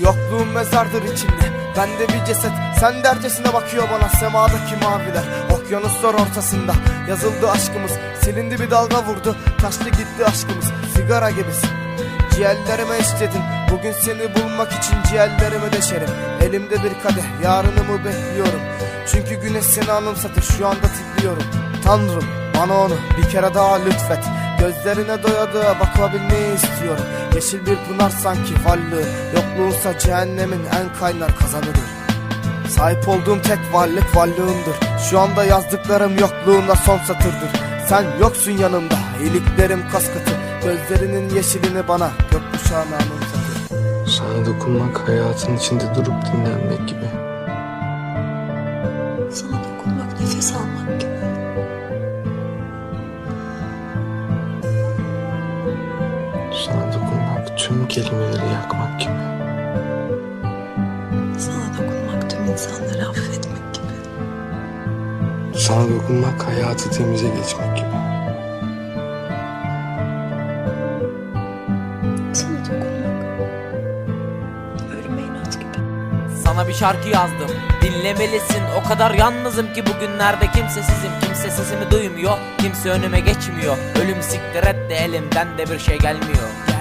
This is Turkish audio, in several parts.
Yokluğum mezardır içimde Ben de bir ceset. Sen dercesine bakıyor bana. Semadaki maviler. Okyanuslar ortasında. Yazıldı aşkımız. Silindi bir dalga vurdu. Taşlı gitti aşkımız. Sigara gibisin. Ciğerlerime işledin. Bugün seni bulmak için ciğerlerimi deşerim. Elimde bir kadeh. Yarınımı bekliyorum. Çünkü güneş seni anımsatır. Şu anda titriyorum. Tanrım bana onu bir kere daha lütfet Gözlerine doya doya bakabilmeyi istiyorum Yeşil bir pınar sanki varlığı Yokluğunsa cehennemin en kaynar kazanıdır. Sahip olduğum tek varlık varlığımdır. Şu anda yazdıklarım yokluğunda son satırdır. Sen yoksun yanımda iyiliklerim kas katı Gözlerinin yeşilini bana gökkuşağına anımsatır Sana dokunmak hayatın içinde durup dinlenmek gibi. Sana dokunmak nefes almak gibi. Tüm kelimeleri yakmak gibi. Sana dokunmak tüm insanları affetmek gibi. Sana dokunmak hayatı temize geçmek gibi. Sana dokunmak ölüme inat gibi. Sana bir şarkı yazdım Dinlemelisin o kadar yalnızım ki bugünlerde kimsesizim Kimse sesimi duymuyor Kimse önüme geçmiyor Ölüm siktir et de elimden de bir şey gelmiyor Gelmiyor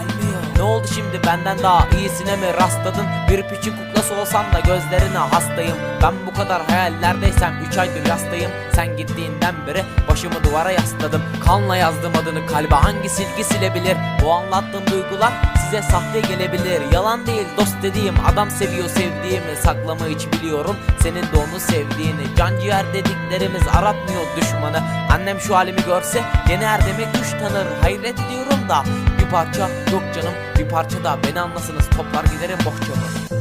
Ne oldu şimdi benden daha iyisine mi rastladın? Bir piçin kuklası olsam da gözlerine hastayım. Ben bu kadar hayallerdeysem 3 aydır yastayım. Sen gittiğinden beri başımı duvara yasladım. Kanla yazdım adını kalbe hangi silgi silebilir? Bu anlattığım duygular size sahte gelebilir. Yalan değil dost dediğim adam seviyor sevdiğimi. Saklama hiç biliyorum senin de onu sevdiğini. Can ciğer dediklerimiz aratmıyor düşmanı. Annem şu halimi görse yeni er demek güç tanır. Hayret ediyorum da parça. Yok canım bir parça da Beni anlasınız. Toplar giderim bohçamı